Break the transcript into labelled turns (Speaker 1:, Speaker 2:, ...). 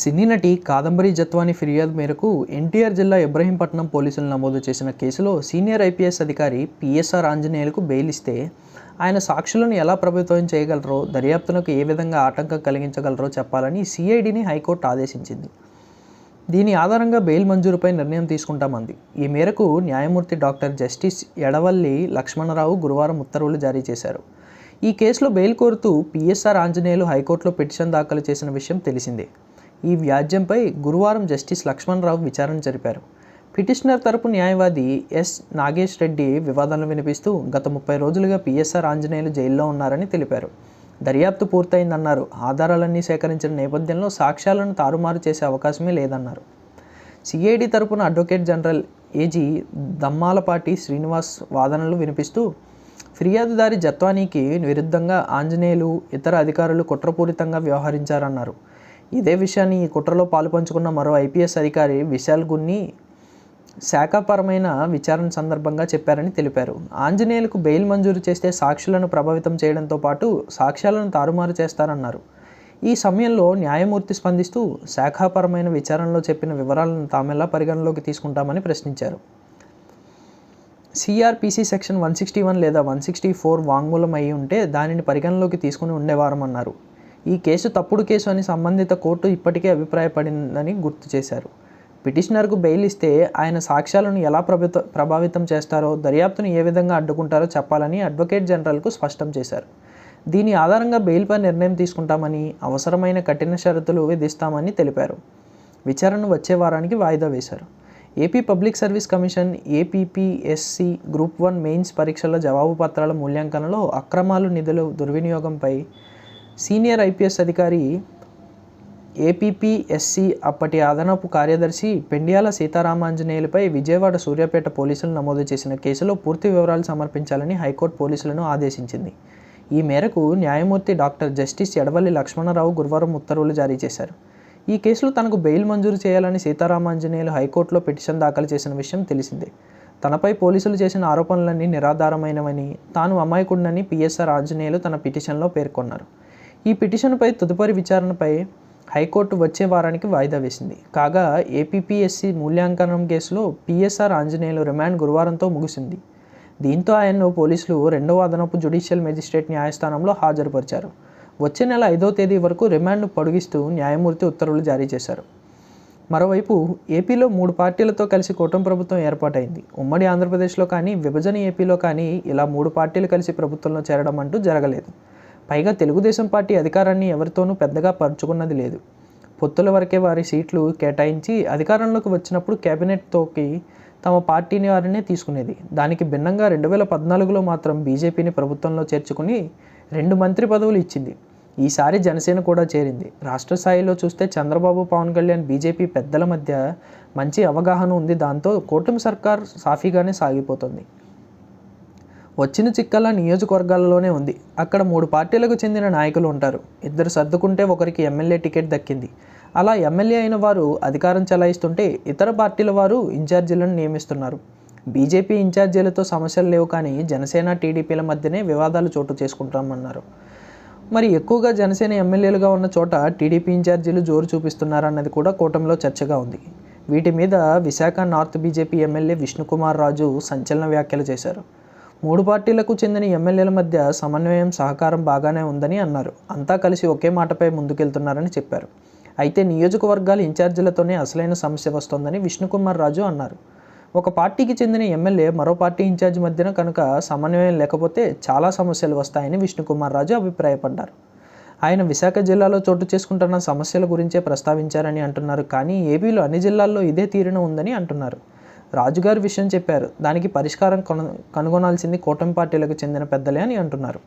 Speaker 1: సినీ నటి కాదంబరి జత్వాని ఫిర్యాదు మేరకు ఎన్టీఆర్ జిల్లా ఇబ్రహీంపట్నం పోలీసులు నమోదు చేసిన కేసులో సీనియర్ ఐపీఎస్ అధికారి పిఎస్ఆర్ ఆంజనేయులకు బెయిల్ ఇస్తే ఆయన సాక్షులను ఎలా ప్రభుత్వం చేయగలరో దర్యాప్తునకు ఏ విధంగా ఆటంకం కలిగించగలరో చెప్పాలని సిఐడిని హైకోర్టు ఆదేశించింది. దీని ఆధారంగా బెయిల్ మంజూరుపై నిర్ణయం తీసుకుంటామంది. ఈ మేరకు న్యాయమూర్తి డాక్టర్ జస్టిస్ ఎడవల్లి లక్ష్మణరావు గురువారం ఉత్తర్వులు జారీ చేశారు. ఈ కేసులో బెయిల్ కోరుతూ పిఎస్ఆర్ ఆంజనేయులు హైకోర్టులో పిటిషన్ దాఖలు చేసిన విషయం తెలిసిందే. ఈ వ్యాజ్యంపై గురువారం జస్టిస్ లక్ష్మణరావు విచారణ జరిపారు. పిటిషనర్ తరపు న్యాయవాది ఎస్. నాగేష్ రెడ్డి వివాదాలను వినిపిస్తూ గత ముప్పై రోజులుగా పిఎస్ఆర్ ఆంజనేయులు జైల్లో ఉన్నారని తెలిపారు. దర్యాప్తు పూర్తయిందన్నారు. ఆధారాలన్నీ సేకరించిన నేపథ్యంలో సాక్ష్యాలను తారుమారు చేసే అవకాశమే లేదన్నారు. సిఐడి తరపున advocate general AG Dammalapati Srinivas వాదనలు వినిపిస్తూ ఫిర్యాదుదారి జత్వానీకి విరుద్ధంగా ఆంజనేయులు ఇతర అధికారులు కుట్రపూరితంగా వ్యవహరించారన్నారు. ఇదే విషయాన్ని ఈ కుట్రలో పాలుపంచుకున్న మరో ఐపీఎస్ అధికారి విశాల్ గున్ని శాఖాపరమైన విచారణ సందర్భంగా చెప్పారని తెలిపారు. ఆంజనేయులకు బెయిల్ మంజూరు చేస్తే సాక్షులను ప్రభావితం చేయడంతో పాటు సాక్ష్యాలను తారుమారు చేస్తారన్నారు. ఈ సమయంలో న్యాయమూర్తి స్పందిస్తూ శాఖాపరమైన విచారణలో చెప్పిన వివరాలను తామెలా పరిగణలోకి తీసుకుంటామని ప్రశ్నించారు. CrPC section one sixty one లేదా వన్ సిక్స్టీ ఫోర్ వాంగ్మూలం అయి ఉంటే దానిని పరిగణలోకి తీసుకుని ఉండేవారమన్నారు. ఈ కేసు తప్పుడు కేసు అని సంబంధిత కోర్టు ఇప్పటికే అభిప్రాయపడిందని గుర్తు చేశారు. పిటిషనర్కు బెయిల్ ఇస్తే ఆయన సాక్ష్యాలను ఎలా ప్రభుత్వ ప్రభావితం చేస్తారో దర్యాప్తును ఏ విధంగా అడ్డుకుంటారో చెప్పాలని అడ్వకేట్ జనరల్కు స్పష్టం చేశారు. దీని ఆధారంగా బెయిల్పై నిర్ణయం తీసుకుంటామని అవసరమైన కఠిన షరతులు విధిస్తామని తెలిపారు. విచారణ వచ్చే వారానికి వాయిదా వేశారు. AP public service commission APPSC group one mains పరీక్షల జవాబు పత్రాల మూల్యాంకనంలో అక్రమాలు నిధుల దుర్వినియోగంపై సీనియర్ ఐపీఎస్ అధికారి ఏపీపీఎస్సి అప్పటి అదనపు కార్యదర్శి పెండియాల సీతారామాంజనేయులపై విజయవాడ సూర్యాపేట పోలీసులు నమోదు చేసిన కేసులో పూర్తి వివరాలు సమర్పించాలని హైకోర్టు పోలీసులను ఆదేశించింది. ఈ మేరకు న్యాయమూర్తి డాక్టర్ జస్టిస్ ఎడవల్లి లక్ష్మణరావు గురువారం ఉత్తర్వులు జారీ చేశారు. ఈ కేసులో తనకు బెయిల్ మంజూరు చేయాలని సీతారామాంజనేయులు హైకోర్టులో పిటిషన్ దాఖలు చేసిన విషయం తెలిసిందే. తనపై పోలీసులు చేసిన ఆరోపణలన్నీ నిరాధారమైనవని తాను అమాయకుడినని పిఎస్ఆర్ ఆంజనేయులు తన పిటిషన్లో పేర్కొన్నారు. ఈ పిటిషన్పై తదుపరి విచారణపై హైకోర్టు వచ్చే వారానికి వాయిదా వేసింది. కాగా ఏపీపీఎస్సీ మూల్యాంకనం కేసులో పిఎస్ఆర్ ఆంజనేయులు రిమాండ్ గురువారంతో ముగిసింది. దీంతో ఆయన్ను పోలీసులు రెండవ అదనపు జ్యుడిషియల్ మెజిస్ట్రేట్ న్యాయస్థానంలో హాజరుపరిచారు. వచ్చే నెల ఐదో తేదీ వరకు రిమాండ్ను పొడిగిస్తూ న్యాయమూర్తి ఉత్తర్వులు జారీ చేశారు. మరోవైపు ఏపీలో మూడు పార్టీలతో కలిసి కూటమి ప్రభుత్వం ఏర్పాటైంది. ఉమ్మడి ఆంధ్రప్రదేశ్లో కానీ విభజన ఏపీలో కానీ ఇలా మూడు పార్టీలు కలిసి ప్రభుత్వంలో చేరడం అంటూ జరగలేదు. పైగా తెలుగుదేశం పార్టీ అధికారాన్ని ఎవరితోనూ పెద్దగా పంచుకున్నది లేదు. పొత్తుల వరకే వారి సీట్లు కేటాయించి అధికారంలోకి వచ్చినప్పుడు కేబినెట్తోకి తమ పార్టీని వారినే తీసుకునేది. దానికి భిన్నంగా రెండు వేల పద్నాలుగులో మాత్రం బీజేపీని ప్రభుత్వంలో చేర్చుకుని రెండు మంత్రి పదవులు ఇచ్చింది. ఈసారి జనసేన కూడా చేరింది. రాష్ట్ర స్థాయిలో చూస్తే చంద్రబాబు పవన్ కళ్యాణ్ బీజేపీ పెద్దల మధ్య మంచి అవగాహన ఉంది. దాంతో కూటమి సర్కార్ సాఫీగానే సాగిపోతుంది. వచ్చిన చిక్కల నియోజకవర్గాలలోనే ఉంది. అక్కడ మూడు పార్టీలకు చెందిన నాయకులు ఉంటారు. ఇద్దరు సర్దుకుంటే ఒకరికి ఎమ్మెల్యే టికెట్ దక్కింది. అలా ఎమ్మెల్యే అయిన వారు అధికారం చెలాయిస్తుంటే ఇతర పార్టీల వారు ఇన్ఛార్జీలను నియమిస్తున్నారు. బీజేపీ ఇన్ఛార్జీలతో సమస్యలు లేవు కానీ జనసేన టీడీపీల మధ్యనే వివాదాలు చోటు చేసుకుంటామన్నారు. మరి ఎక్కువగా జనసేన ఎమ్మెల్యేలుగా ఉన్న చోట టీడీపీ ఇన్ఛార్జీలు జోరు చూపిస్తున్నారన్నది కూడా కూటమిలో చర్చగా ఉంది. వీటి మీద Visakha north BJP MLA Vishnukumar Raju సంచలన వ్యాఖ్యలు చేశారు. మూడు పార్టీలకు చెందిన ఎమ్మెల్యేల మధ్య సమన్వయం సహకారం బాగానే ఉందని అన్నారు. అంతా కలిసి ఒకే మాటపై ముందుకెళ్తున్నారని చెప్పారు. అయితే నియోజకవర్గాల ఇన్ఛార్జీలతోనే అసలైన సమస్య వస్తోందని విష్ణుకుమార్ రాజు అన్నారు. ఒక పార్టీకి చెందిన ఎమ్మెల్యే మరో పార్టీ ఇన్ఛార్జ్ మధ్యన కనుక సమన్వయం లేకపోతే చాలా సమస్యలు వస్తాయని విష్ణుకుమార్ రాజు అభిప్రాయపడ్డారు. ఆయన విశాఖ జిల్లాలో చోటు చేసుకుంటున్న సమస్యల గురించే ప్రస్తావించారని అంటున్నారు. కానీ ఏపీలో అన్ని జిల్లాల్లో ఇదే తీరున ఉందని అంటున్నారు. రాజుగారి విషయం చెప్పారు. దానికి పరిష్కారం కను కనుగొనాల్సింది కూటమి పార్టీలకు చెందిన పెద్దలే అని అంటున్నారు.